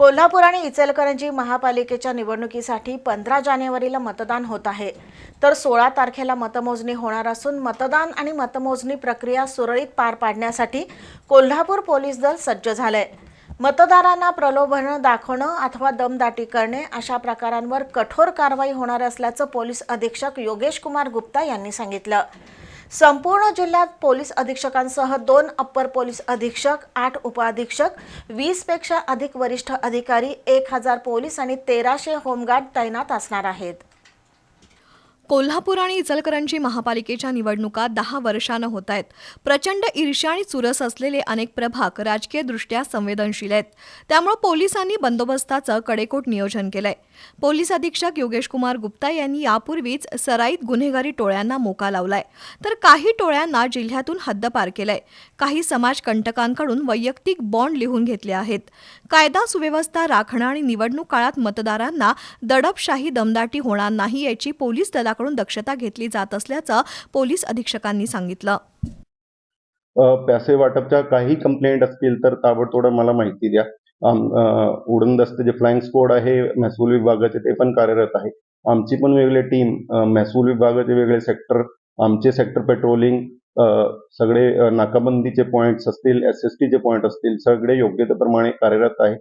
कोल्हापूर आणि इचलकरंजी महापालिकेच्या निवडणुकीसाठी पंधरा जानेवारीला मतदान होत आहे. तर सोळा तारखेला मतमोजणी होणार असून मतदान आणि मतमोजणी प्रक्रिया सुरळीत पार पाडण्यासाठी कोल्हापूर पोलीस दल सज्ज झालंय. मतदारांना प्रलोभनं दाखवणं अथवा दमदाटी करणे अशा प्रकारांवर कठोर कारवाई होणार असल्याचं पोलीस अधीक्षक योगेश कुमार गुप्ता यांनी सांगितलं. संपूर्ण जिल्ह्यात पोलीस अधीक्षकांसह दोन अप्पर पोलीस अधीक्षक आठ उपअधीक्षक वीसपेक्षा अधिक वरिष्ठ अधिकारी एक हजार पोलीस आणि तेराशे होमगार्ड तैनात असणार आहेत. कोल्हापूर आणि इचलकरंजी महापालिकेच्या निवडणुका दहा वर्षानं होत आहेत. प्रचंड ईर्ष्या आणि चुरस असलेले अनेक प्रभाग राजकीयदृष्ट्या संवेदनशील आहेत. त्यामुळे पोलिसांनी बंदोबस्ताचं कडेकोट नियोजन केलंय. पोलीस अधीक्षक योगेश कुमार गुप्ता यांनी यापूर्वीच सराईत गुन्हेगारी टोळ्यांना मोका लावलाय. तर काही टोळ्यांना जिल्ह्यातून हद्दपार केलाय. काही समाजकंटकांकडून वैयक्तिक बॉन्ड लिहून घेतले आहेत. कायदा सुव्यवस्था राखणं आणि निवडणूक काळात मतदारांना दडपशाही दमदाटी होणार नाही याची पोलीस दलाकडून दक्षता घेतली जात असल्याचं पोलीस अधीक्षकांनी सांगितलं. पैसे वाटपच्या काही कंप्लेंट असतील तर ताबडतोब मला माहिती द्या. उडन दस्ते जे फ्लाइंग स्क्वॉड आहे महसूल विभागाचे ते पण कार्यरत आहे. आमची पण वेगळी टीम महसूल विभागाचे वेगळे सेक्टर आमचे सेक्टर पेट्रोलिंग सगळे नाकाबंदीचे पॉईंट्स असतील एस एस टीचे पॉइंट असतील सगळे योग्यतेप्रमाणे कार्यरत आहे.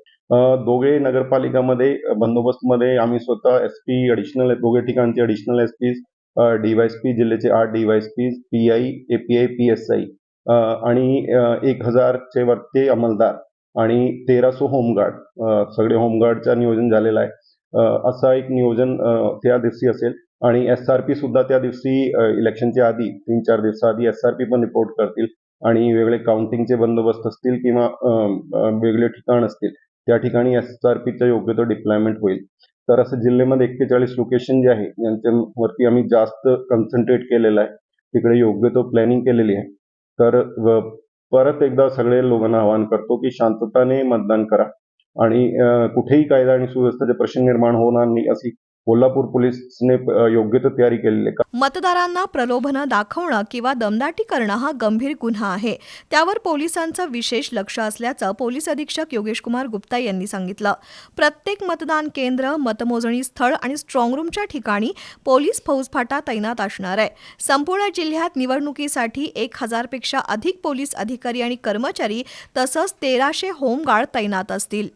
दोघे नगरपालिकामध्ये बंदोबस्तमध्ये आम्ही स्वतः एस पी अडिशनल दोघे ठिकाणचे अडिशनल एस पीज डीवायसपी जिल्ह्याचे आठ DYSPs P I A P I P S I आणि एक हजारचे वरते अंमलदार. आणि तेराशे होमगार्ड सगळे होमगार्डचा नियोजन झालेलं आहे. असा एक नियोजन त्या दिवशी असेल. आणि एस आर पी सुद्धा त्या दिवशी इलेक्शनच्या आधी तीन चार दिवसाआधी एस आर पी पण रिपोर्ट करतील. आणि वेगळे काउंटिंगचे बंदोबस्त असतील किंवा वेगळे ठिकाण असतील. त्या ठिकाणी एस आर पीचा योग्य तो डिप्लॉयमेंट होईल. तर असं जिल्ह्यामध्ये एक्केचाळीस लोकेशन जे आहे यांच्यावरती आम्ही जास्त कन्सन्ट्रेट केलेलं आहे. तिकडे योग्य तो प्लॅनिंग केलेली आहे. तर परत एकदा सगळे लोकांना आवाहन करतो की शांतताने मतदान करा. आणि कुठेही कायदा आणि सुव्यवस्थेचे प्रश्न निर्माण होणार नाही अशी कोल्हापूर पोलीसने योग्य तर तयारी केलेली आहे. मतदारांना प्रलोभनं दाखवणं किंवा दमदाटी करणं हा गंभीर गुन्हा आहे. त्यावर पोलिसांचं विशेष लक्ष असल्याचं पोलीस अधीक्षक योगेश कुमार गुप्ता यांनी सांगितलं. प्रत्येक मतदान केंद्र मतमोजणी स्थळ आणि स्ट्रॉंगरूमच्या ठिकाणी पोलीस फौजफाटा तैनात असणार आहे. संपूर्ण जिल्ह्यात निवडणुकीसाठी एक हजारपेक्षा अधिक पोलीस अधिकारी आणि कर्मचारी तसंच तेराशे होमगार्ड तैनात असतील.